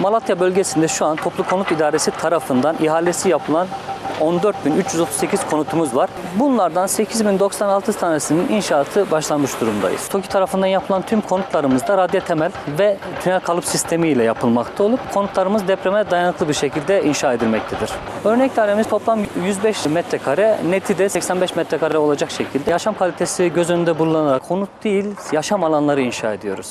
Malatya bölgesinde şu an Toplu Konut İdaresi tarafından ihalesi yapılan 14.338 konutumuz var. Bunlardan 8.096 tanesinin inşaatı başlanmış durumdayız. TOKİ tarafından yapılan tüm konutlarımızda radya temel ve tünel kalıp sistemi ile yapılmakta olup konutlarımız depreme dayanıklı bir şekilde inşa edilmektedir. Örnek dairemiz toplam 105 metrekare, neti de 85 metrekare olacak şekilde yaşam kalitesi göz önünde bulunarak konut değil, yaşam alanları inşa ediyoruz.